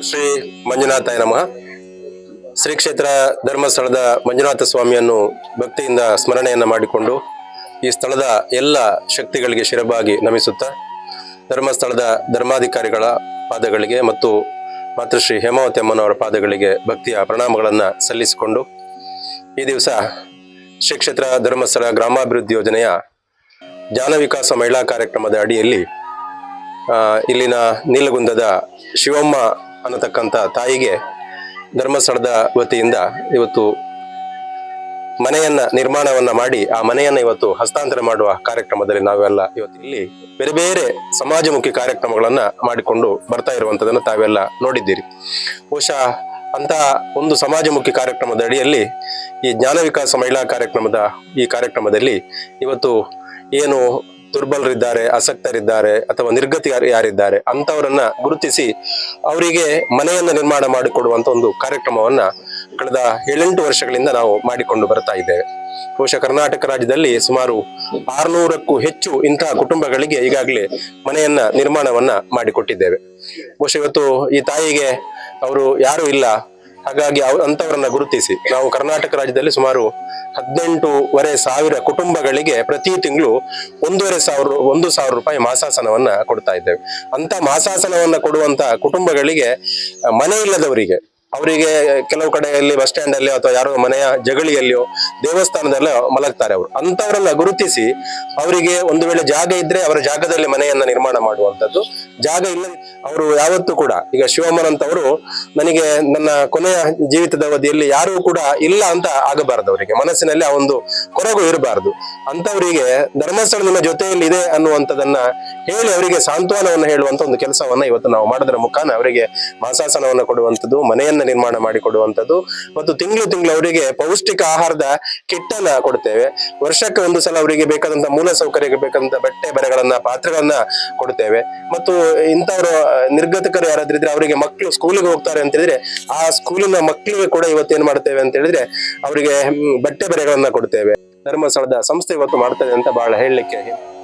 ಶ್ರೀ ಮಂಜುನಾಥ ನಮಃ. ಶ್ರೀ ಕ್ಷೇತ್ರ ಧರ್ಮಸ್ಥಳದ ಮಂಜುನಾಥ ಸ್ವಾಮಿಯನ್ನು ಭಕ್ತಿಯಿಂದ ಸ್ಮರಣೆಯನ್ನು ಮಾಡಿಕೊಂಡು ಈ ಸ್ಥಳದ ಎಲ್ಲ ಶಕ್ತಿಗಳಿಗೆ ಶಿರಬಾಗಿ ನಮಿಸುತ್ತಾ ಧರ್ಮಸ್ಥಳದ ಧರ್ಮಾಧಿಕಾರಿಗಳ ಪಾದಗಳಿಗೆ ಮತ್ತು ಮಾತೃಶ್ರೀ ಹೇಮಾವತಿ ಅಮ್ಮನವರ ಪಾದಗಳಿಗೆ ಭಕ್ತಿಯ ಪ್ರಣಾಮಗಳನ್ನು ಸಲ್ಲಿಸಿಕೊಂಡು ಈ ದಿವಸ ಶ್ರೀ ಕ್ಷೇತ್ರ ಧರ್ಮಸ್ಥಳ ಗ್ರಾಮಾಭಿವೃದ್ಧಿ ಯೋಜನೆಯ ಜ್ಞಾನ ವಿಕಾಸ ಮಹಿಳಾ ಕಾರ್ಯಕ್ರಮದ ಅಡಿಯಲ್ಲಿ ಇಲ್ಲಿನ ನೀಲಗುಂದದ ಶಿವಮ್ಮ ಅನ್ನತಕ್ಕಂಥ ತಾಯಿಗೆ ಧರ್ಮಸ್ಥಳದ ವತಿಯಿಂದ ಇವತ್ತು ಮನೆಯನ್ನ ನಿರ್ಮಾಣವನ್ನ ಮಾಡಿ, ಆ ಮನೆಯನ್ನ ಇವತ್ತು ಹಸ್ತಾಂತರ ಮಾಡುವ ಕಾರ್ಯಕ್ರಮದಲ್ಲಿ ನಾವೆಲ್ಲ ಇವತ್ತು ಇಲ್ಲಿ ಬೇರೆ ಬೇರೆ ಸಮಾಜಮುಖಿ ಕಾರ್ಯಕ್ರಮಗಳನ್ನ ಮಾಡಿಕೊಂಡು ಬರ್ತಾ ಇರುವಂತದನ್ನ ತಾವೆಲ್ಲ ನೋಡಿದ್ದೀರಿ. ಬಹುಶಃ ಅಂತ ಒಂದು ಸಮಾಜಮುಖಿ ಕಾರ್ಯಕ್ರಮದ ಅಡಿಯಲ್ಲಿ ಈ ಜ್ಞಾನ ವಿಕಾಸ ಮಹಿಳಾ ಕಾರ್ಯಕ್ರಮದ ಈ ಕಾರ್ಯಕ್ರಮದಲ್ಲಿ ಇವತ್ತು ಏನು ದುರ್ಬಲರಿದ್ದಾರೆ ಆಸಕ್ತರಿದ್ದಾರೆ ಅಥವಾ ನಿರ್ಗತಿ ಯಾರಿದ್ದಾರೆ ಅಂತವರನ್ನ ಗುರುತಿಸಿ ಅವರಿಗೆ ಮನೆಯನ್ನ ನಿರ್ಮಾಣ ಮಾಡಿಕೊಡುವಂತ ಒಂದು ಕಾರ್ಯಕ್ರಮವನ್ನ ಕಳೆದ ಏಳೆಂಟು ವರ್ಷಗಳಿಂದ ನಾವು ಮಾಡಿಕೊಂಡು ಬರ್ತಾ ಇದ್ದೇವೆ. ಬಹುಶಃ ಕರ್ನಾಟಕ ರಾಜ್ಯದಲ್ಲಿ ಸುಮಾರು ಆರ್ನೂರಕ್ಕೂ ಹೆಚ್ಚು ಇಂತಹ ಕುಟುಂಬಗಳಿಗೆ ಈಗಾಗಲೇ ಮನೆಯನ್ನ ನಿರ್ಮಾಣವನ್ನ ಮಾಡಿಕೊಟ್ಟಿದ್ದೇವೆ. ಬಹುಶಃ ಇವತ್ತು ಈ ತಾಯಿಗೆ ಅವರು ಯಾರು ಇಲ್ಲ ಹಾಗಾಗಿ ಅವ್ ಅಂತವರನ್ನ ಗುರುತಿಸಿ. ನಾವು ಕರ್ನಾಟಕ ರಾಜ್ಯದಲ್ಲಿ ಸುಮಾರು ಹದಿನೆಂಟೂವರೆ ಸಾವಿರ ಕುಟುಂಬಗಳಿಗೆ ಪ್ರತಿ ತಿಂಗಳು ಒಂದೂವರೆ ಸಾವಿರ ಒಂದು ಸಾವಿರ ರೂಪಾಯಿ ಮಾಸಾಸನವನ್ನ ಕೊಡ್ತಾ ಇದ್ದೇವೆ. ಅಂತ ಮಾಸಾಸನವನ್ನ ಕೊಡುವಂತ ಕುಟುಂಬಗಳಿಗೆ ಮನೆ ಇಲ್ಲದವರಿಗೆ ಅವರಿಗೆ ಕೆಲವು ಕಡೆಯಲ್ಲಿ ಬಸ್ ಸ್ಟ್ಯಾಂಡ್ ಅಲ್ಲಿ ಅಥವಾ ಯಾರೋ ಮನೆಯ ಜಗಳಿಯಲ್ಲಿಯೋ ದೇವಸ್ಥಾನದಲ್ಲೋ ಮಲಗ್ತಾರೆ ಅವರು. ಅಂತವರನ್ನ ಗುರುತಿಸಿ ಅವರಿಗೆ ಒಂದು ವೇಳೆ ಜಾಗ ಇದ್ರೆ ಅವರ ಜಾಗದಲ್ಲಿ ಮನೆಯನ್ನ ನಿರ್ಮಾಣ ಮಾಡುವಂತದ್ದು ಜಾಗ ಇಲ್ಲ ಅವರು ಯಾವತ್ತೂ ಕೂಡ, ಈಗ ಶಿವಮ್ಮನಂತವರು ನನಗೆ ನನ್ನ ಕೊನೆಯ ಜೀವಿತದ ಅವಧಿಯಲ್ಲಿ ಯಾರೂ ಕೂಡ ಇಲ್ಲ ಅಂತ ಆಗಬಾರದು ಅವರಿಗೆ. ಮನಸ್ಸಿನಲ್ಲಿ ಆ ಒಂದು ಕೊರಗು ಇರಬಾರದು. ಅಂತವರಿಗೆ ಧರ್ಮಸ್ಥಳ ನಿಮ್ಮ ಜೊತೆಯಲ್ಲಿ ಇದೆ ಅನ್ನುವಂಥದ್ದನ್ನ ಹೇಳಿ ಅವರಿಗೆ ಸಾಂತ್ವನವನ್ನು ಹೇಳುವಂತ ಒಂದು ಕೆಲಸವನ್ನ ಇವತ್ತು ನಾವು ಮಾಡೋದ್ರ ಮುಖಾನ ಅವರಿಗೆ ಮಾಸಾಸನವನ್ನು ಕೊಡುವಂಥದ್ದು, ಮನೆಯನ್ನ ನಿರ್ಮಾಣ ಮಾಡಿಕೊಡುವಂಥದ್ದು. ಮತ್ತು ತಿಂಗಳು ತಿಂಗಳು ಅವರಿಗೆ ಪೌಷ್ಟಿಕ ಆಹಾರದ ಕಿಟ್ ಅನ್ನ ಕೊಡ್ತೇವೆ. ವರ್ಷಕ್ಕೆ ಒಂದು ಸಲ ಅವರಿಗೆ ಬೇಕಾದಂತ ಮೂಲ ಸೌಕರ್ಯಕ್ಕೆ ಬೇಕಾದಂತ ಬಟ್ಟೆ, ಬರೆಗಳನ್ನ, ಪಾತ್ರಗಳನ್ನ ಕೊಡ್ತೇವೆ. ಮತ್ತು ಇಂಥವ್ರು ನಿರ್ಗತಕರು ಯಾರಾದ್ರಿದ್ರೆ ಅವರಿಗೆ ಮಕ್ಕಳು ಸ್ಕೂಲಿಗೆ ಹೋಗ್ತಾರೆ ಅಂತ ಹೇಳಿದ್ರೆ, ಆ ಸ್ಕೂಲಿನ ಮಕ್ಕಳಿಗೆ ಕೂಡ ಇವತ್ತೇನ್ ಮಾಡ್ತೇವೆ ಅಂತ ಹೇಳಿದ್ರೆ, ಅವರಿಗೆ ಬಟ್ಟೆ, ಬರೆಗಳನ್ನ ಕೊಡ್ತೇವೆ. ಧರ್ಮಸ್ಥಳದ ಸಂಸ್ಥೆ ಇವತ್ತು ಮಾಡ್ತದೆ ಅಂತ ಬಹಳ ಹೇಳಲಿಕ್ಕೆ